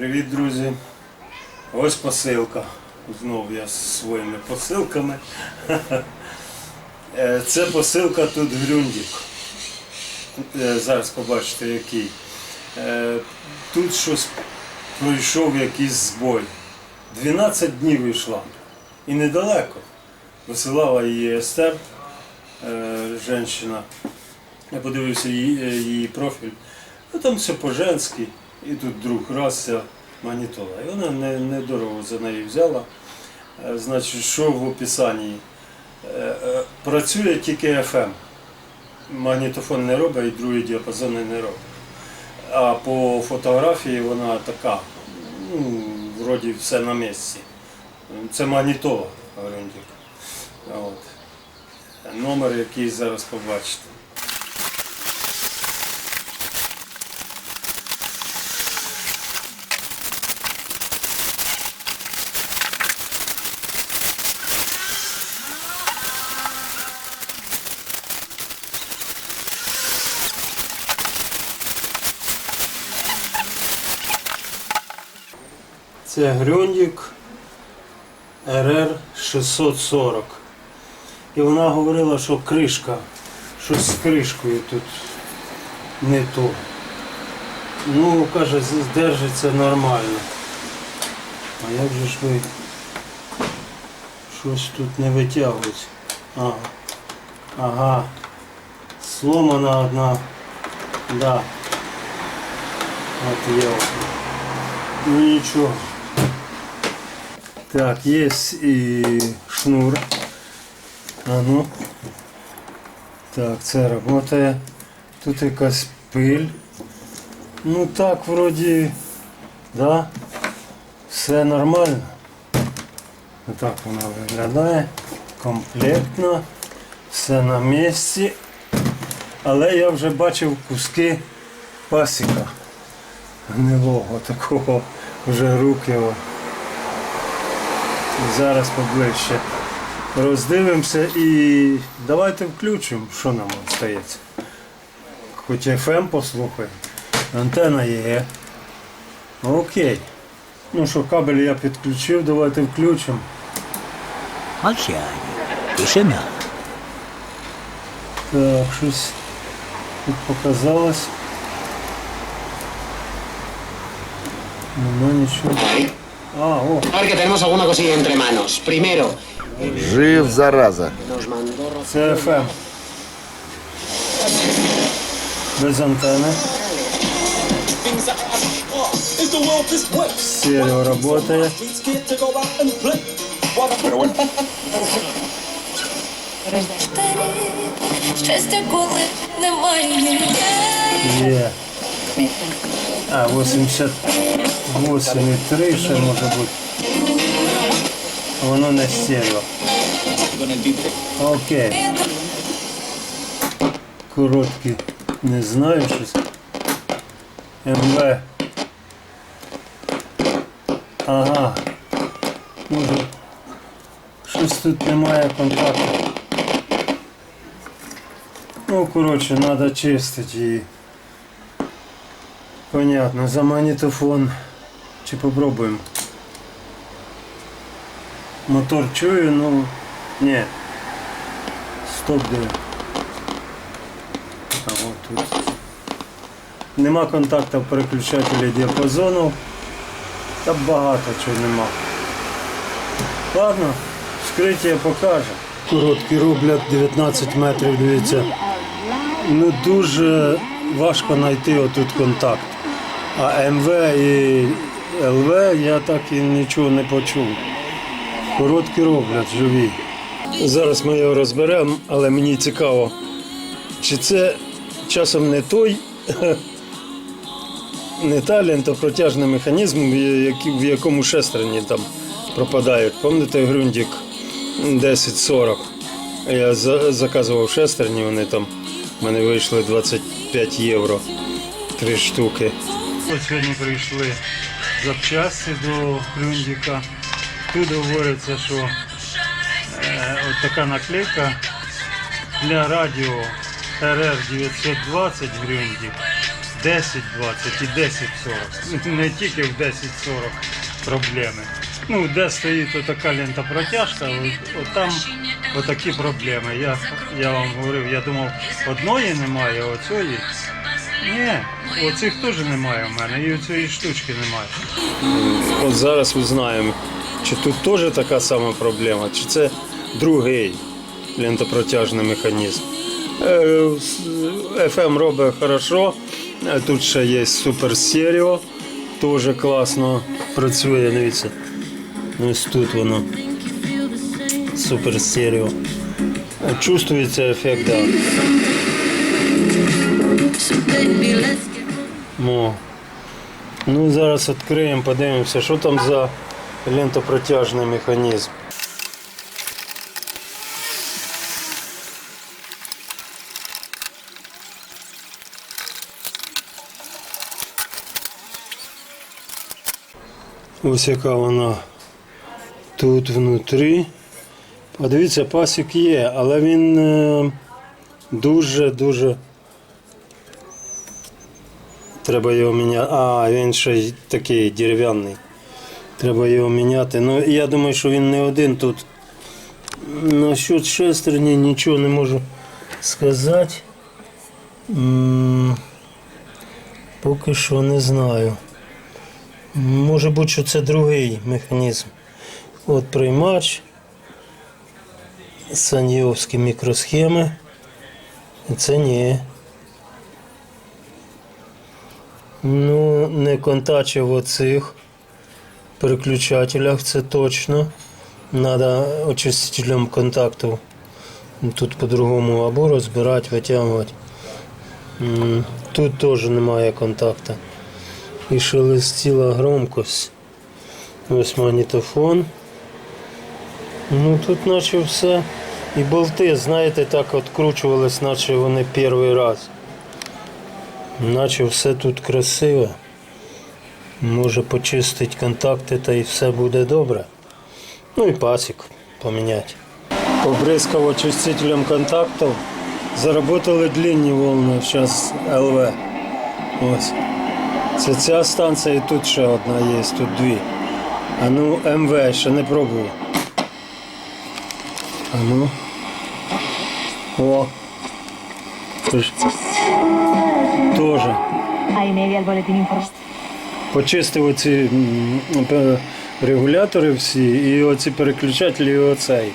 Привіт, друзі! Ось посилка. Знову я з своїми посилками. Е, Це посилка тут Грюндік. Е, Зараз побачите який. Е, Тут щось пройшов якийсь збой. 12 днів йшла. І недалеко. Висилала її Естер, жінка. Я подивився її, її профіль. Ну там все по-женськи. І тут друг раз ця магнітола. І вона не, недорого за неї взяла. Е, Значить, що в описанні? Е, е, Працює тільки FM. Магнітофон не робить і другі діапазони не робить. А по фотографії вона така, ну, вроді все на місці. Це магнітола. От. Номер, який зараз побачите. Це Грюндік РР 640. І вона говорила, що кришка, щось з кришкою тут не то. Ну, каже, держиться нормально. А як же ж ви щось тут не витягують? Ага. Ага. Сломана одна. Да. От є. Ну нічого. Так, є і шнур. А ну. Так, це працює. Тут якась пиль. Ну так, вроді, да, все нормально. Отак вона виглядає. Комплектно, все на місці. Але я вже бачив куски пасіка гнилого такого вже руки. Зараз поближче роздивимося і давайте включимо, що нам остається. Хоч FM послухаємо. Антена є. Окей. Ну що, кабель я підключив, давайте включимо. Молчание. Тишина. Так, щось тут показалось. Нема нічого. А, о, A ver que tenemos alguna cosilla entre manos. Primero, Жив, зараза. nos mandó Ro- це FM. Без антени. Стерео работає. Щастя, коли немає. А, 88,3 ще може бути. Воно не стерео. Окей. Короткі. Не знаю щось. МВ. Ага. Може. Щось тут немає контакту. Ну, коротше, треба чистити її. Понятно, за магнітофон. Чи попробуємо? Мотор чую, ну ні. Стоп де. А от тут. Нема контакту переключателя діапазону. Та багато чого нема. Ладно, вскриття покаже. Короткі роблять 19 метрів, дивіться. Ну дуже важко знайти отут контакт. А МВ і ЛВ я так і нічого не почув. Короткі роблять, живі. Зараз ми його розберемо, але мені цікаво, чи це часом не той, не та лентопротяжний механізм, в якому шестерні там пропадають. Пам'ятаєте Грюндік 1040? Я заказував шестерні, вони там в мене вийшли 25 євро. Три штуки. Ось сьогодні прийшли запчасті до Грюндіка. Тут говориться, що е, от така наклейка для радіо РР 920 Грюндік 10-20 і 10-40. Не тільки в 10-40 проблеми. Ну, де стоїть така лента протяжка, от, от там отакі проблеми. Я, я вам говорив, я думав, одної немає, оцієї. Ні, оцих теж немає в мене, і цієї штучки немає. От зараз узнаємо, чи тут теж така сама проблема, чи це другий лентопротяжний механізм. Е, FM робить хорошо, е, тут ще є супер стерео, теж класно працює, дивіться. Ось тут воно. Супер стерео. Е, Чувствується ефект. Да. So baby, let's get О. Ну, зараз відкриємо, подивимося, що там за лентопротяжний механізм. Ось яка вона тут внутрі. Подивіться, пасік є, але він дуже-дуже Треба його міняти. А, він ще такий дерев'яний. Треба його міняти. Ну, я думаю, що він не один тут. Насчет шестерні нічого не можу сказати. Поки що не знаю. Може бути, що це другий механізм. От приймач. Саньйовські мікросхеми. Це ні. Ну, не контачив оцих переключателях, це точно. Надо очистителем контакту тут по-другому або розбирати, витягувати. Тут теж немає контакту. І шелестіла громкость. Ось магнітофон. Ну тут наче все. І болти, знаєте, так откручувались, наче вони перший раз. Наче все тут красиво. Може почистити контакти та і все буде добре. Ну і пасік поміняти. Побризкав очистителем контактів. Заработали длинні волни, зараз ЛВ. Ось. Це ця станція і тут ще одна є, тут дві. А ну МВ ще не пробую. А ну. О. Informativo. Почистив оці регулятори всі і оці переключателі і оцей.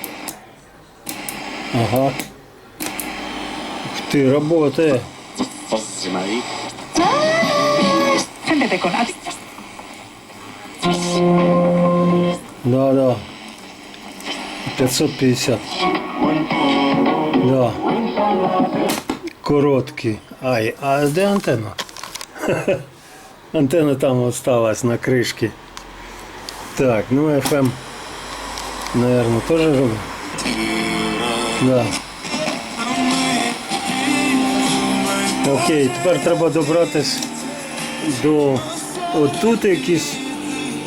Ага. Ух ти, роботи. Да, да. 550. Да. Короткі. Ай, а де антенна? Антенна там осталась на кришці. Так, ну FM, наверное, тоже робить? Да. Окей, тепер треба добратись до отут якісь.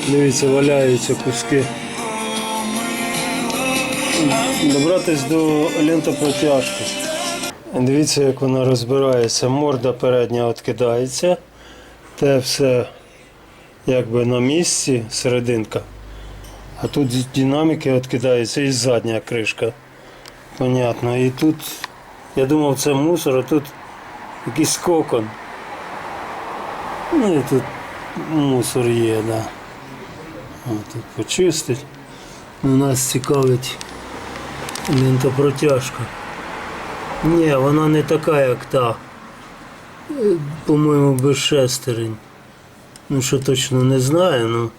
Дивіться, валяються куски. Добратись до лентопротяжки. Дивіться, як вона розбирається. Морда передня відкидається. Те все якби на місці, серединка. А тут з динаміки відкидається і задня кришка. Понятно. І тут, я думав, це мусор, а тут якийсь кокон. Ну і тут мусор є. Да. Тут почистить. Ну, Нас цікавить лентопротяжка. Ні, вона не така, як та. Е, По-моєму, без шестерень. Ну, що точно не знаю, ну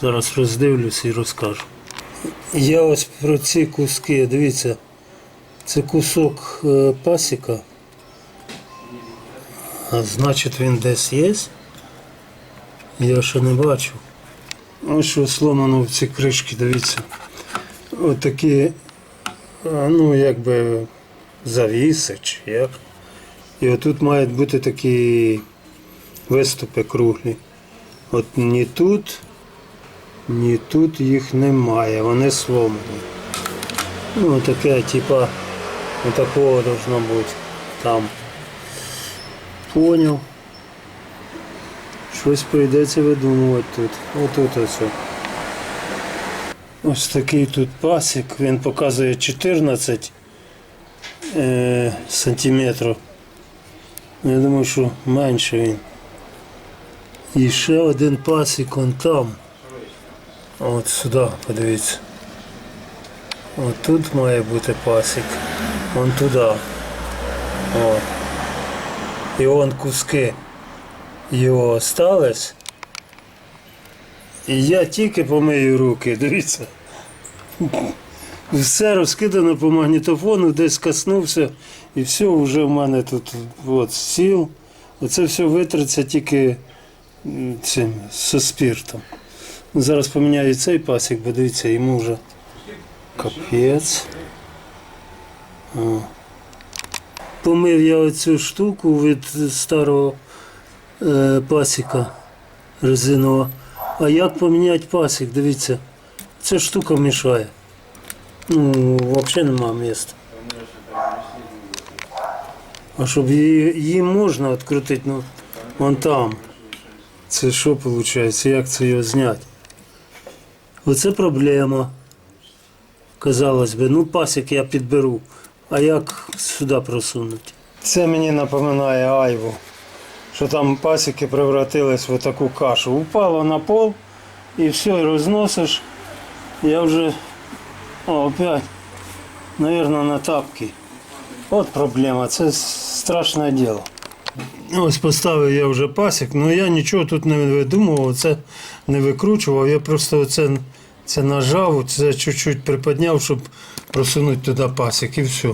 зараз роздивлюсь і розкажу. Я ось про ці куски, дивіться, це кусок е, пасіка. А значить він десь є. Я ще не бачу. Ось що сломано в ці кришки, дивіться. Отакі, ну, якби завіси чи як. І отут мають бути такі виступи круглі. От ні тут, ні тут їх немає, вони сломані. Ну, таке, типа, отакого должно бути там. Поняв. Щось прийдеться видумувати тут. Отут ось. Ось такий тут пасік. Він показує 14 е, сантиметрів. Я думаю, що менше він. І ще один пасік он там. От сюди, подивіться. От тут має бути пасік. Вон туди. О. І вон куски його остались. І я тільки помию руки, дивіться. Все розкидано по магнітофону, десь коснувся, і все вже в мене тут от, сіл. Оце все витриться тільки цим зі спіртом. Ну, Зараз поміняю цей пасік, бо дивіться, йому вже капець. Помив я оцю штуку від старого е, пасіка резинового. А як поміняти пасік? Дивіться, ця штука мішає. Ну, взагалі нема міста. А щоб її, її можна відкрутити, ну, вон там. Це що виходить? Як це його зняти? Оце проблема. Казалось би, ну пасік я підберу. А як сюди просунути? Це мені напоминає айву, що там пасіки превратились в таку кашу. Упало на пол і все, розносиш. Я вже опять, наверное, на тапки. От проблема, це страшне діло. Ось поставив я вже пасік, але я нічого тут не видумував, це не викручував. Я просто оце, це нажав, це чуть-чуть приподняв, щоб просунути туди пасік і все.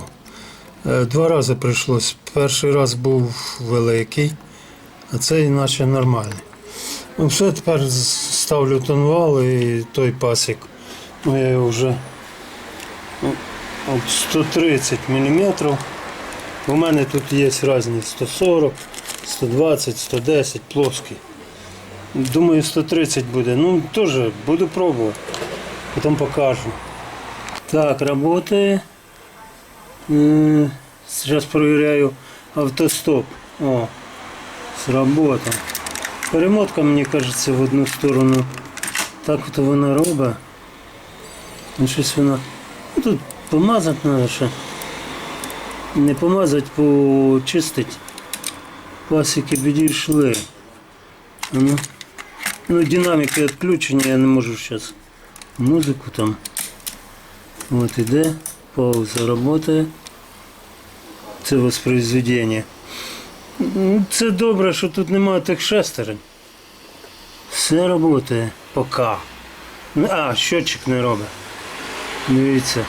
Два рази прийшлось. Перший раз був великий, а цей наче нормальний. Ну все, тепер ставлю тонвал і той пасік. Ну, я його вже ну, от 130 мм. У мене тут є різні 140, 120, 110, плоский. Думаю, 130 буде. Ну, теж буду пробувати. Потім покажу. Так, работает. М, Сейчас проверяю автостоп. О, сработал. Перемотка, мені кажеться, в одну сторону. Так от вона робить. Ну, щось вона. Ну, тут помазати треба ще. Не помазати, почистити. Пасіки підійшли. Ну, ну, динаміки відключені, я не можу зараз музику там. От іде, пауза працює. Це воспроизведення. Ну, Це добре, що тут немає тих шестерень. Все працює поки. Ну, А, щотчик не робить. Дивіться.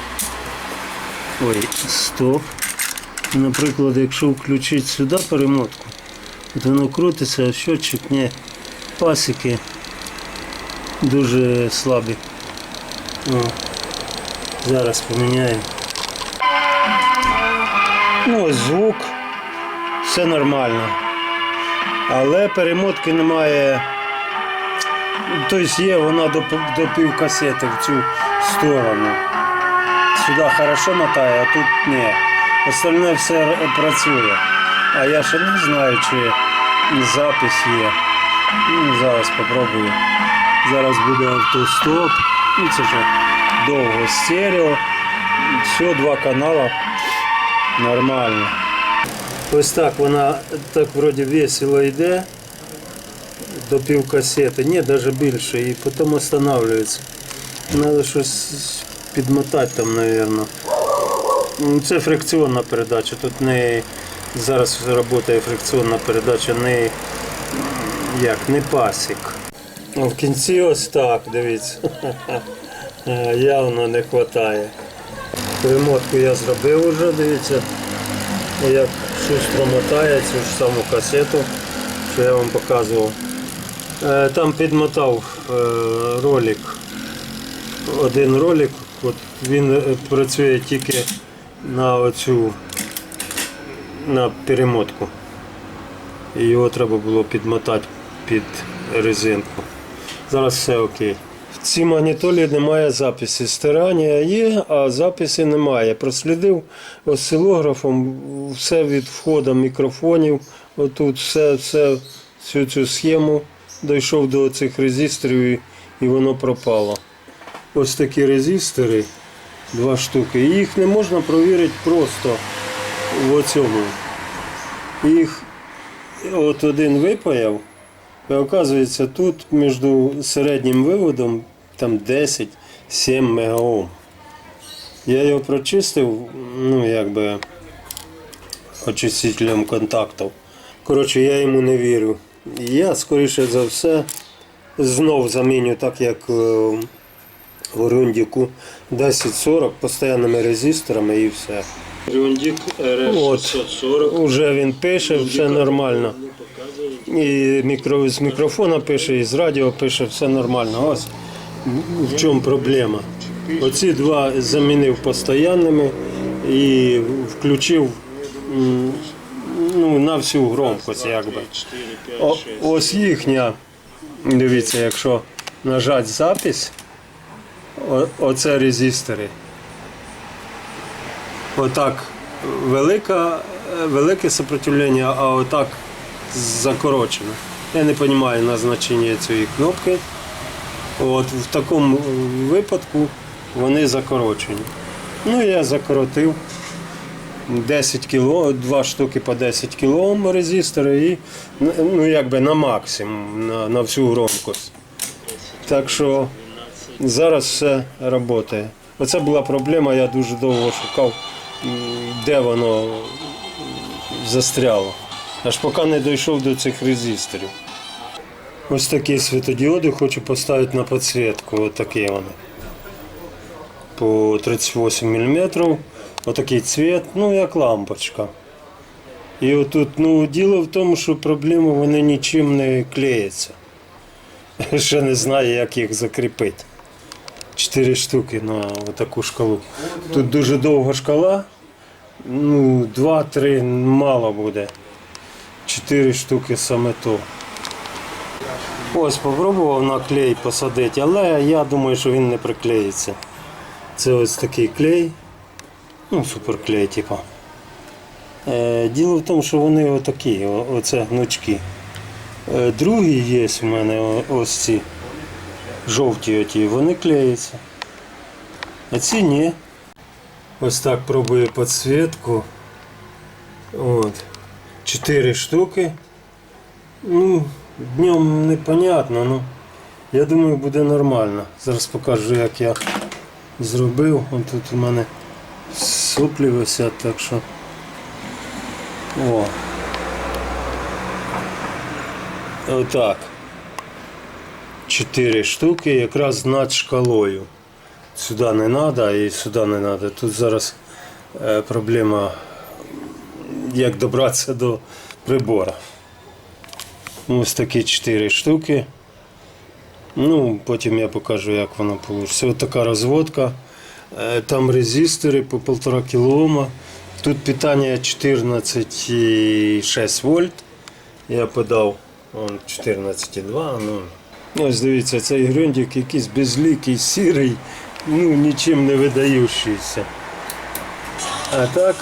Ой, стоп. Наприклад, якщо включити сюди перемотку, от воно крутиться, а щотчик ні. Пасики дуже слабі. О, зараз поміняємо. Ну, ось звук, все нормально. Але перемотки немає. Тобто є вона до, до пів касети в цю сторону. Сюди хорошо мотає, а тут ні. Остальне все р- працює. А я ще не знаю, чи запис є. Ну, зараз спробую. Зараз буде автостоп. Ну, це вже довго стерео. Все, два канала. Нормально. Ось так вона так вроді весело йде До пів касети. Ні, навіть більше. І потім останавливається. Треба щось підмотати там, мабуть. Ну, Це фрикціонна передача. Тут не зараз працює фрикціонна передача, не як, не пасік. А в кінці ось так, дивіться. Явно не вистачає. Перемотку я зробив вже, дивіться, як шустро мотає цю ж саму касету, що я вам показував. Е, Там підмотав е, ролик. Один ролик, от він е, працює тільки на оцю на перемотку. І його треба було підмотати під резинку. Зараз все окей. В цій магнітолі немає записі. Стирання є, а записи немає. Прослідив осцилографом все від входу мікрофонів. Отут все, все, всю цю схему дійшов до цих резисторів і, і воно пропало. Ось такі резистори, два штуки. І їх не можна провірити просто в цьому. Їх от один випаяв, і оказується, тут між середнім виводом там 10-7 мегаом. Я його прочистив, ну якби очистителем контактів. Коротше, я йому не вірю. Я, скоріше за все, знов заміню, так як е, в Орундіку 1040 постійними резисторами і все. Рундік RS640. Уже він пише, все нормально. І мікро, з мікрофона пише, і з радіо пише, все нормально. Ось в чому проблема. Оці два замінив постоянними і включив ну, на всю громкость. Якби. О, ось їхня, дивіться, якщо нажати запись, о, оце резистори. Отак велика, велике сопротивлення, а отак закорочено. Я не розумію назначення цієї кнопки. От в такому випадку вони закорочені. Ну я закоротив 10 кіло, два штуки по 10 кіло резистори і ну, якби на максимум, на, на всю громкость. Так що зараз все працює. Оце була проблема, я дуже довго шукав, де воно застряло. Аж поки не дійшов до цих резисторів. Ось такі світодіоди хочу поставити на підсвітку. Ось такі вони. По 38 мм. Отакий цвіт, ну як лампочка. І отут, ну, діло в тому, що проблема вони нічим не клеяться. Ще не знаю, як їх закріпити. Чотири штуки на таку шкалу. Тут дуже довга шкала. Ну, два-три мало буде. Чотири штуки саме то. Ось спробував на клей посадити, але я думаю, що він не приклеїться. Це ось такий клей. Ну, суперклей, типу. Е, діло в тому, що вони отакі, оце гнучки. Е, другі є в мене ось ці жовті оті, вони клеються. А ці ні. Ось так пробую підсвітку. От. Чотири штуки. Ну, днем непонятно, ну я думаю, буде нормально. Зараз покажу, як я зробив. Ось у мене висять, так що. О. Отак. Чотири штуки якраз над шкалою. Сюди не треба і сюди не треба. Тут зараз е, проблема, як добратися до прибора. Ось такі 4 штуки. Ну, потім я покажу, як воно вийде. Ось така розводка. Е, Там резистори по 1,5 кОм. Тут питання 14,6 вольт. Я подав 14,2. Ну. Ось дивіться, цей грюндик якийсь безликий, сірий, ну нічим не видаючийся. А так,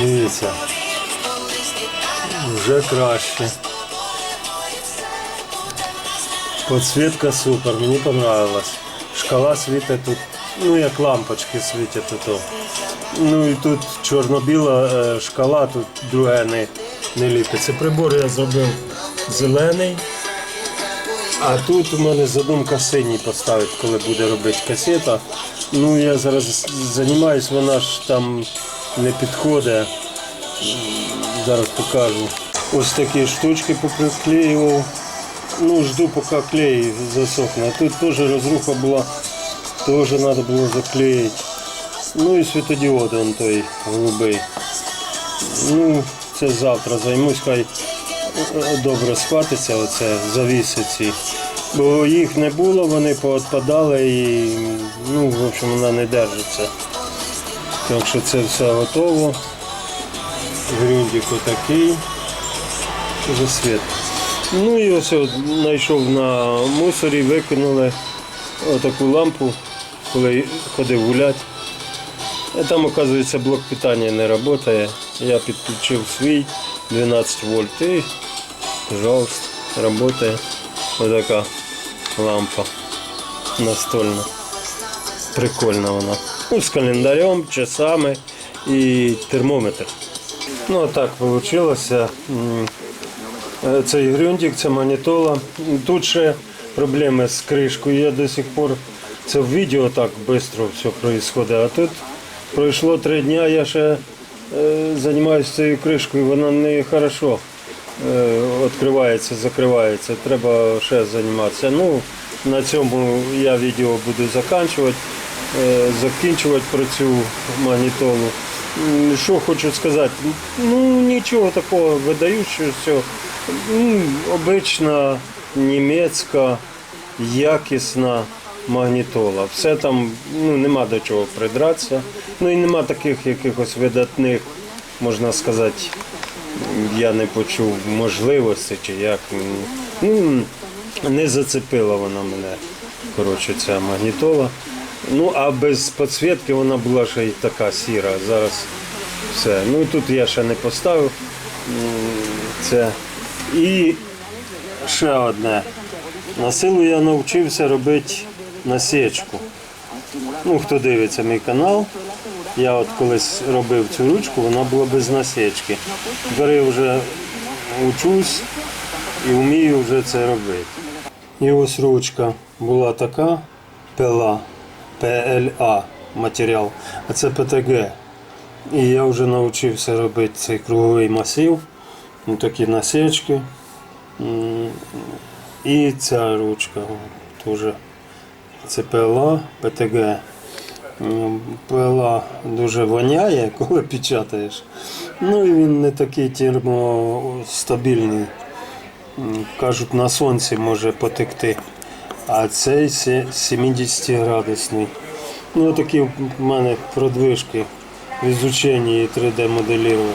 дивіться, вже краще. Подсвітка супер, мені понравилась. Шкала світить тут, ну як лампочки світять тут. Ну і тут чорно-біла е, шкала, тут друге не, не ліпиться. Прибор я зробив зелений. А тут у мене задумка синій поставити, коли буде робити касета. Ну я зараз займаюсь, вона ж там не підходить. Зараз покажу. Ось такі штучки поприклеював. Ну, жду поки клей засохне. Тут теж розруха була, теж треба було заклеїти. Ну і світодіод он той голубий. Ну, це завтра займусь, хай е, добре схватиться, оце завіси ці. Бо їх не було, вони поотпадали і ну, в общем, вона не держиться. Так що це все готово. Грюндик отакий. Вже світ. Ну і ось знайшов на мусорі, викинули отаку лампу, коли ходив гуляти. А там, оказується, блок питання не працює. Я підключив свій 12 вольт і, пожалуйста. працює отака лампа настольна. Прикольна вона. Ну, з календарем, часами і термометр. Ну, так вийшло. Цей грюндик, це манітола. Тут ще проблеми з кришкою. Я до сих пор це в відео так швидко все відбувається. А тут пройшло три дні, я ще е, займаюся цією кришкою, вона не хорошо е, відкривається, закривається. Треба ще займатися. Ну, на цьому я відео буду закінчувати, е, закінчувати про цю магнітолу. Що хочу сказати, ну нічого такого видаючого. Ну, обична німецька, якісна магнітола. Все там ну, нема до чого придратися. Ну і нема таких якихось видатних, можна сказати, я не почув можливості чи як. Ну, не зацепила вона мене. Коротше, ця магнітола. Ну, а без підсвітки вона була ще й така сіра. Зараз все. Ну і тут я ще не поставив. Це. І ще одне. На силу я навчився робити насічку. Ну, хто дивиться мій канал, я от колись робив цю ручку, вона була без насічки. Я вже учусь і вмію вже це робити. І ось ручка була така пила, PLA матеріал, а це ПТГ. І я вже навчився робити цей круговий масив, ну, такі насічки. І ця ручка теж. Це ПЛА, ПТГ. ПЛА дуже воняє, коли печатаєш. Ну і він не такий термостабільний. Кажуть, на сонці може потекти. А цей 70 градусний. Ну такі в мене продвижки в ізученні 3D моделірування.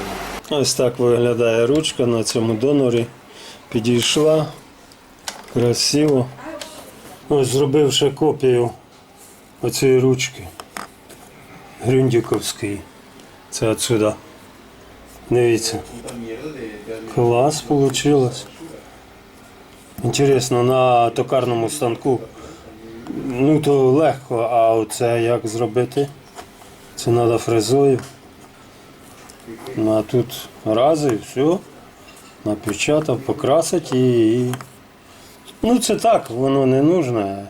Ось так виглядає ручка на цьому донорі. Підійшла красиво. Ось зробив ще копію оцієї ручки. Грюндіковської. Це отсюда. Дивіться. Клас вийшло. Інтересно, на токарному станку. Ну то легко, а оце як зробити? Це треба фрезою. Ну а тут раз і все. Напечатав, покрасить і. Ну це так, воно не нужне.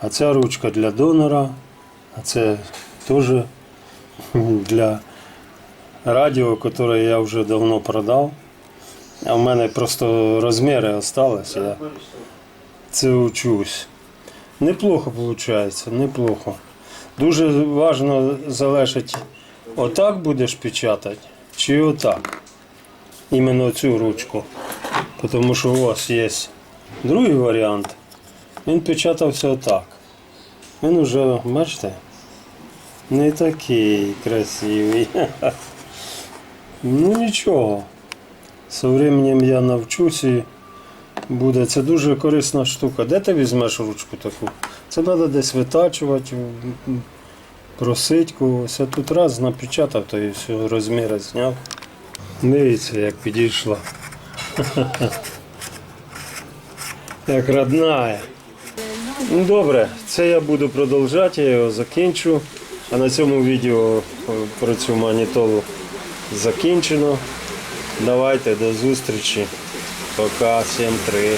А ця ручка для донора, а це теж для радіо, яке я вже давно продав. А в мене просто розміри залишились. Я це учусь. Неплохо виходить, неплохо. Дуже важливо залежить, отак будеш печатати чи отак. Іменно цю ручку. Тому що у вас є другий варіант. Він печатався отак. Він уже, бачите, не такий красивий. Ну нічого. З временем я навчусь і буде. Це дуже корисна штука. Де ти візьмеш ручку таку? Це треба десь витачувати, просить когось. А тут раз напечатав, то і все, розміри зняв. Дивіться, як підійшла. Як родная. Ну добре, це я буду продовжати, я його закінчу. А на цьому відео е, про цю манітолу закінчено. Давайте до зустрічі. Пока, всім три.